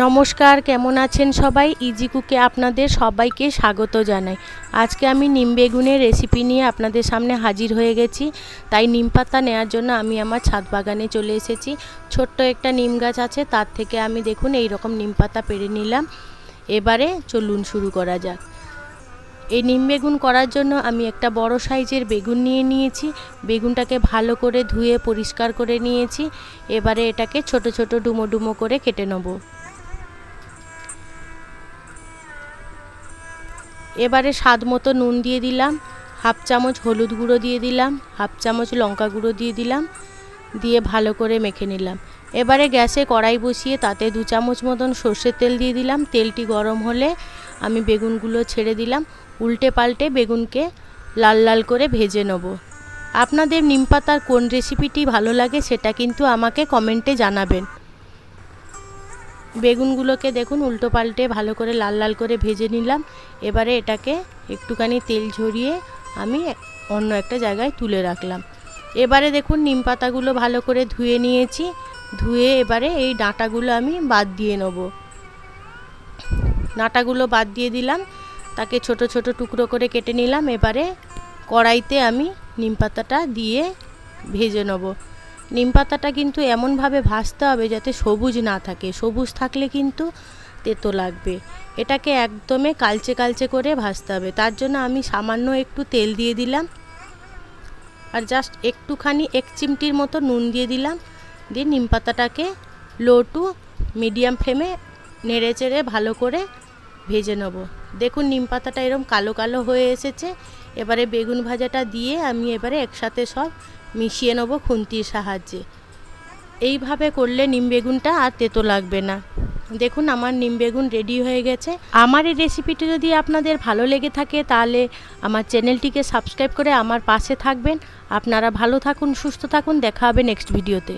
নমস্কার, কেমন আছেন সবাই? ইজি কুকে আপনাদের সবাইকে স্বাগত জানাই। আজকে আমি নিম বেগুনের রেসিপি নিয়ে আপনাদের সামনে হাজির হয়ে গেছি। তাই নিম পাতা নেওয়ার জন্য আমি আমার ছাদ বাগানে চলে এসেছি। ছোট্ট একটা নিম গাছ আছে, তার থেকে আমি দেখুন এই রকম নিম পাতা পেরে নিলাম। এবারে চলুন শুরু করা যাক। এই নিম বেগুন করার জন্য আমি একটা বড় সাইজের বেগুন নিয়ে নিয়েছি। বেগুনটাকে ভালো করে ধুয়ে পরিষ্কার করে নিয়েছি। এবারে এটাকে ছোট ছোট ডুমো ডুমো করে কেটে নেব। এবারে স্বাদ মতো নুন দিয়ে দিলাম, হাফ চামচ হলুদ গুঁড়ো দিয়ে দিলাম, হাফ চামচ লঙ্কা গুঁড়ো দিয়ে দিলাম, দিয়ে ভালো করে মেখে নিলাম। এবারে গ্যাসে কড়াই বসিয়ে তাতে দু চামচ মতন সর্ষের তেল দিয়ে দিলাম। তেলটি গরম হলে আমি বেগুনগুলো ছেড়ে দিলাম। উল্টে পাল্টে বেগুনকে লাল লাল করে ভেজে নেব। আপনাদের নিম পাতার কোন রেসিপিটি ভালো লাগে সেটা কিন্তু আমাকে কমেন্টে জানাবেন। বেগুনগুলোকে দেখুন উল্টো পাল্টে ভালো করে লাল লাল করে ভেজে নিলাম। এবারে এটাকে একটুখানি তেল ঝরিয়ে আমি অন্য একটা জায়গায় তুলে রাখলাম। এবারে দেখুন নিম পাতাগুলো ভালো করে ধুয়ে নিয়েছি। ধুয়ে এবারে এই ডাঁটাগুলো আমি বাদ দিয়ে নেব। ডাঁটাগুলো বাদ দিয়ে দিলাম। তাকে ছোট ছোট টুকরো করে কেটে নিলাম। এবারে কড়াইতে আমি নিম পাতাটা দিয়ে ভেজে নেব। নিম পাতাটা কিন্তু এমনভাবে ভাজতে হবে যাতে সবুজ না থাকে। সবুজ থাকলে কিন্তু তেতো লাগবে। এটাকে একদমে কালচে কালচে করে ভাজতে হবে। তার জন্য আমি সামান্য একটু তেল দিয়ে দিলাম। আর জাস্ট একটুখানি এক চিমটির মতো নুন দিয়ে দিলাম। দিয়ে নিম পাতাটাকে লো টু মিডিয়াম ফ্লেমে নেড়ে চেড়ে ভালো করে ভেজে নেব। দেখুন, নিম পাতাটা এরকম কালো কালো হয়ে এসেছে। এবারে বেগুন ভাজাটা দিয়ে আমি এবারে একসাথে সব মিশিয়ে নেব খুন্তির সাহায্যে। এইভাবে করলে নিম বেগুনটা আর তেতো লাগবে না। দেখুন, আমার নিম বেগুন রেডি হয়ে গেছে। আমার এই রেসিপিটি যদি আপনাদের ভালো লেগে থাকে, তাহলে আমার চ্যানেলটিকে সাবস্ক্রাইব করে আমার পাশে থাকবেন। আপনারা ভালো থাকুন, সুস্থ থাকুন। দেখা হবে নেক্সট ভিডিওতে।